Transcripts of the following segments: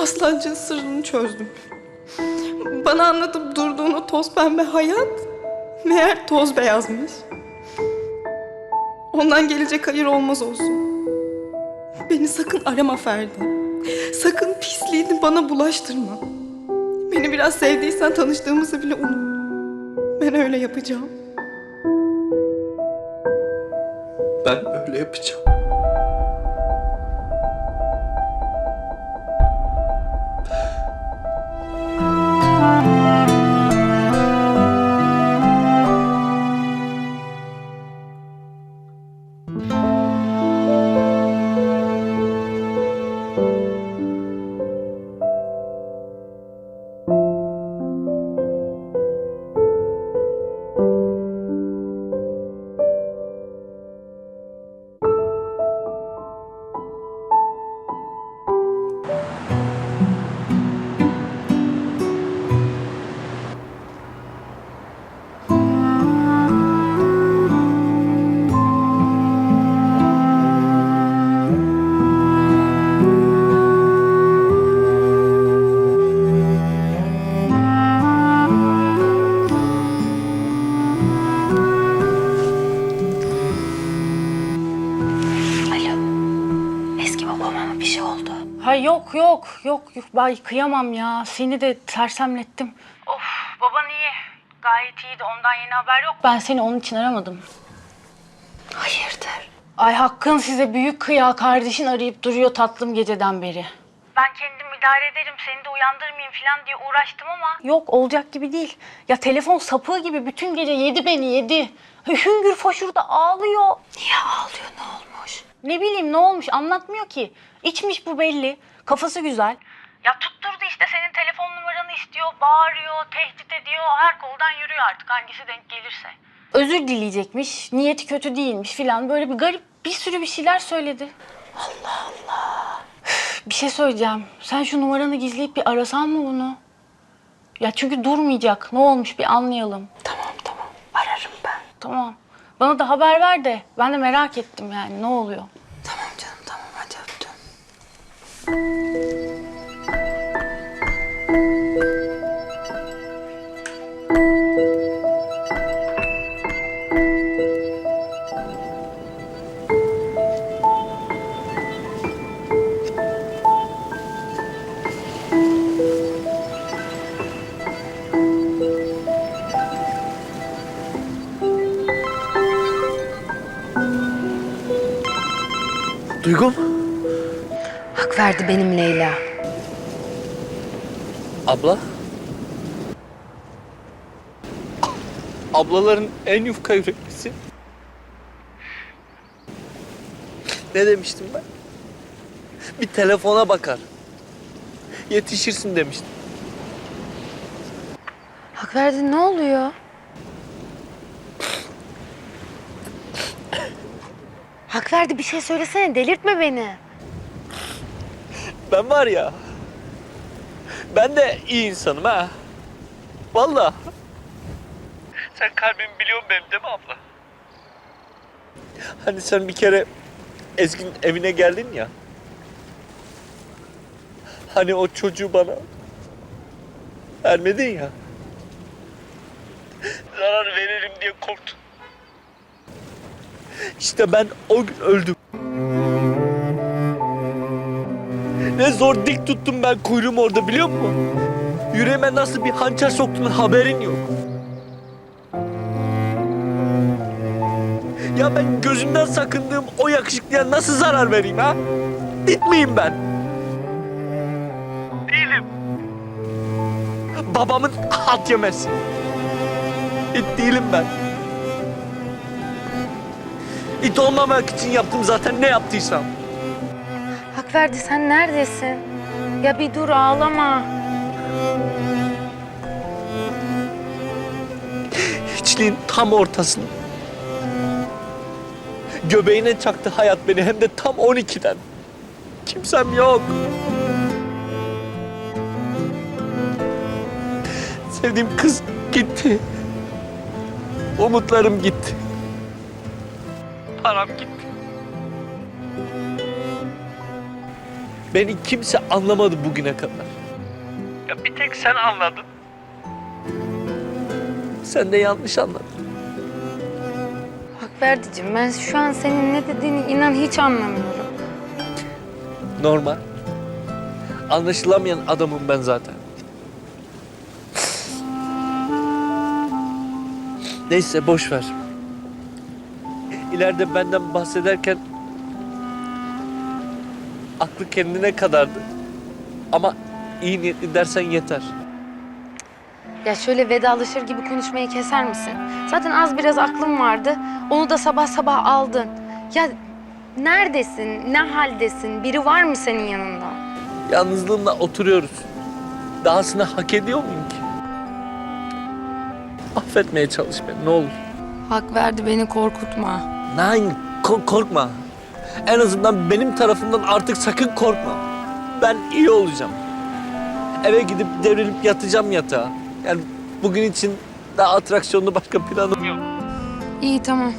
Aslancı'nın sırrını çözdüm. Bana anlatıp durduğun o toz pembe hayat meğer toz beyazmış. Ondan gelecek hayır olmaz olsun. Beni sakın arama Ferdi. Sakın pisliğini bana bulaştırma. Beni biraz sevdiysen tanıştığımızı bile unut. Ben öyle yapacağım. Ben öyle yapacağım. Yok yok yok yok bay kıyamam ya seni de sersemlettim. Of baban iyi gayet iyiydi ondan yeni haber yok. Ben seni onun için aramadım. Hayırdır? Ay hakkın size büyük kıya kardeşin arayıp duruyor tatlım geceden beri. Ben kendim idare ederim seni de uyandırmayayım falan diye uğraştım ama. Yok olacak gibi değil. Ya telefon sapığı gibi bütün gece yedi beni yedi. Hüngür foşurda ağlıyor. Niye ağlıyor ne olmuş? Ne bileyim ne olmuş anlatmıyor ki. İçmiş bu belli. Kafası güzel. Ya tutturdu işte senin telefon numaranı istiyor, bağırıyor, tehdit ediyor. Her koldan yürüyor artık hangisi denk gelirse. Özür dileyecekmiş, niyeti kötü değilmiş filan. Böyle bir garip bir sürü bir şeyler söyledi. Allah Allah. Bir şey söyleyeceğim. Sen şu numaranı gizleyip bir arasan mı bunu? Ya çünkü durmayacak. Ne olmuş bir anlayalım. Tamam tamam ararım ben. Tamam. Bana da haber ver de. Ben de merak ettim yani ne oluyor. Duygum. Hak verdi benim Leyla. Abla. Ablaların en yufka yüreklisi. Ne demiştim ben? Bir telefona bakar. Yetişirsin demiştim. Hak verdi ne oluyor? Hak verdi bir şey söylesene delirtme beni. Ben var ya. Ben de iyi insanım ha. Vallahi. Sen kalbimi biliyorsun benim değil mi abla? Hani sen bir kere Ezgi'nin evine geldin ya. Hani o çocuğu bana vermedin ya. Zarar veririm diye korktum. İşte ben o gün öldüm. Ne zor dik tuttum ben kuyruğumu orada biliyor musun? Yüreğime nasıl bir hançer soktuğunun haberin yok. Ya ben gözümden sakındığım o yakışıklıya nasıl zarar vereyim ha? İt miyim ben? Değilim. Babamın halt yemesi. İt değilim ben. İt olmamak için yaptım zaten ne yaptıysam. Hak verdi sen neredesin? Ya bir dur ağlama. hiçliğin tam ortasında. Göbeğine çaktı hayat beni hem de tam 12'den. Kimsem yok. Sevdiğim kız gitti. Umutlarım gitti. Param gitti. Beni kimse anlamadı bugüne kadar. Ya bir tek sen anladın. Sen de yanlış anladın. Hakverdi'cim ben şu an senin ne dediğini inan hiç anlamıyorum. Normal. Anlaşılamayan adamım ben zaten. Neyse boş ver. İleride benden bahsederken aklı kendine kadardı. Ama iyi niyetli dersen yeter. Ya şöyle vedalaşır gibi konuşmayı keser misin? Zaten az biraz aklım vardı. Onu da sabah sabah aldın. Ya neredesin? Ne haldesin? Biri var mı senin yanında? Yalnızlığımla oturuyoruz. Dahasını hak ediyor muyum ki? Affetmeye çalış beni ne olur. Hak verdi beni korkutma. Nein, ko- korkma. En azından benim tarafımdan artık sakın korkma. Ben iyi olacağım. Eve gidip devrilip yatacağım yatağa. Yani bugün için daha atraksiyonlu başka planım yok. İyi tamam.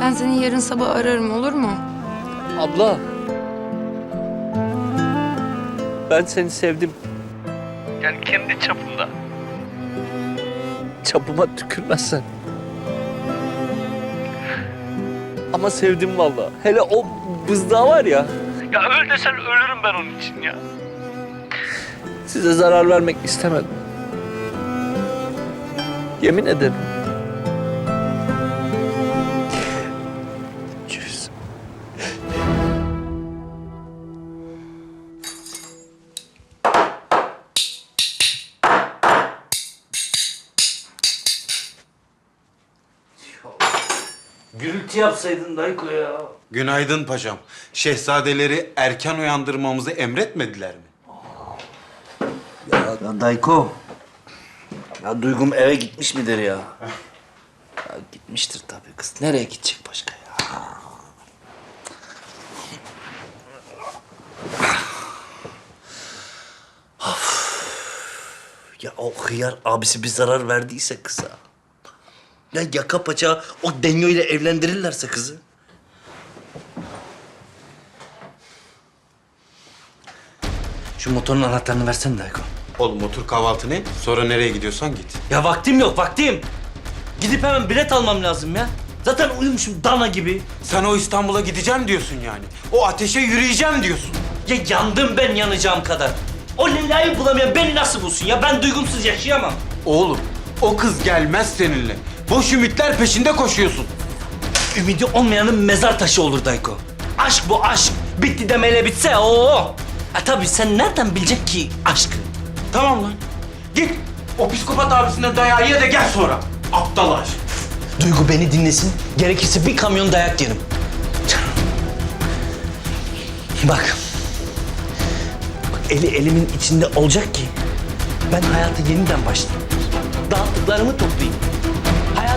Ben seni yarın sabah ararım olur mu? Abla. Ben seni sevdim. Yani kendi çapımda. Çapıma tükürmezsen. Ama sevdim vallahi. Hele o bızdağı var ya. Ya öl desen ölürüm ben onun için ya. Size zarar vermek istemedim. Yemin ederim. Gürültü yapsaydın Dayko ya. Günaydın paşam. Şehzadeleri erken uyandırmamızı emretmediler mi? Ya, ya Dayko. Ya Duygum eve gitmiş midir ya? ya gitmiştir tabii kız. Nereye gidecek başka ya? Of. Ya o hıyar abisi bir zarar verdiyse kıza. Ya yaka paça o Denyo ile evlendirirlerse kızı. Şu motorun anahtarını versene Dayko. Oğlum otur kahvaltını et, sonra nereye gidiyorsan git. Ya vaktim yok vaktim. Gidip hemen bilet almam lazım ya. Zaten uyumuşum dana gibi. Sen o İstanbul'a gideceğim diyorsun yani. O ateşe yürüyeceğim diyorsun. Ya yandım ben yanacağım kadar. O Leyla'yı bulamayan beni nasıl bulsun ya? Ben duygumsuz yaşayamam. Oğlum, o kız gelmez seninle. Boş ümitler peşinde koşuyorsun. Ümidi olmayanın mezar taşı olur Dayko. Aşk bu aşk. Bitti demeyle bitse o. Ha tabii sen nereden bilecek ki aşkı? Tamam lan. Git. O psikopat abisine dayağı ye de gel sonra. Aptal aşk. Duygu beni dinlesin. Gerekirse bir kamyon dayak yerim. Bak eli elimin içinde olacak ki ben hayatı yeniden başlayayım. Dağıttıklarımı toplayayım.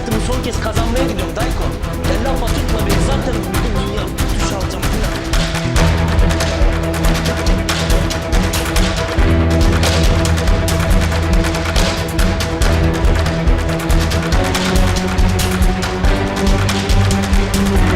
Hayatımı son kez kazanmaya gidiyorum Dayko. Kendi lafa tutma beni zaten bütün dünya düş alacağım. Thank